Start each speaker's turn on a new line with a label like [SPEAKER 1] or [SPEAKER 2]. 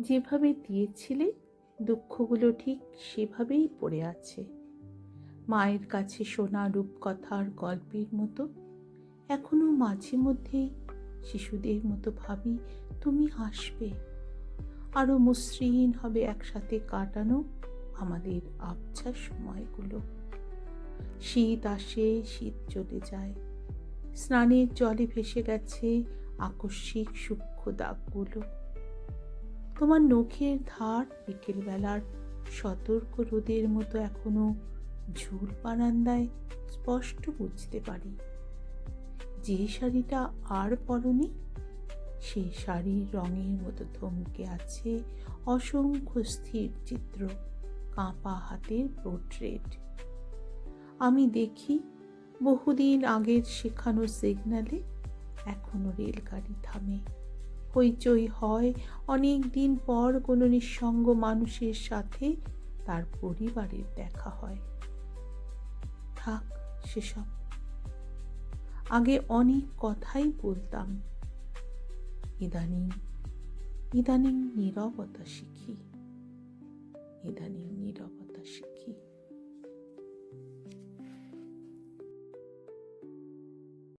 [SPEAKER 1] যেভাবে দিয়েছিলে, দুঃখগুলো ঠিক সেভাবেই পড়ে আছে। মায়ের কাছে শোনা রূপকথার গল্পের মতো, এখনও মাঝে মধ্যেই শিশুদের মতো ভাবি তুমি হাসবে। আরও মসৃণ হবে একসাথে কাটানো আমাদের আবছা সময়গুলো। শীত আসে, শীত চলে যায়। স্নানের জলে ভেসে গেছে আকস্মিক সূক্ষ্ম দাগগুলো তোমার নখের ধার বিকেলবেলার সতর্ক রোদের মতো এখনও ঝুল বারান্দায় স্পষ্ট বুঝতে পারি। যে শাড়িটা আর পরনি সেই শাড়ির রঙের মতো থমকে আছে অসংখ্য স্থির চিত্র কাঁপা হাতের পোর্ট্রেট। আমি দেখি বহুদিন আগের শেখানো সিগন্যালে এখনও রেলগাড়ি থামে। হইচই হয়। অনেক দিন পর কোনো নিঃসঙ্গ মানুষের সাথে তার পরিবারের দেখা হয়। থাক সেসব। আগে অনেক কথাই বলতাম। ইদানিং ইদানিং নীরবতা শিখি। ইদানিং নীরবতা শিখি।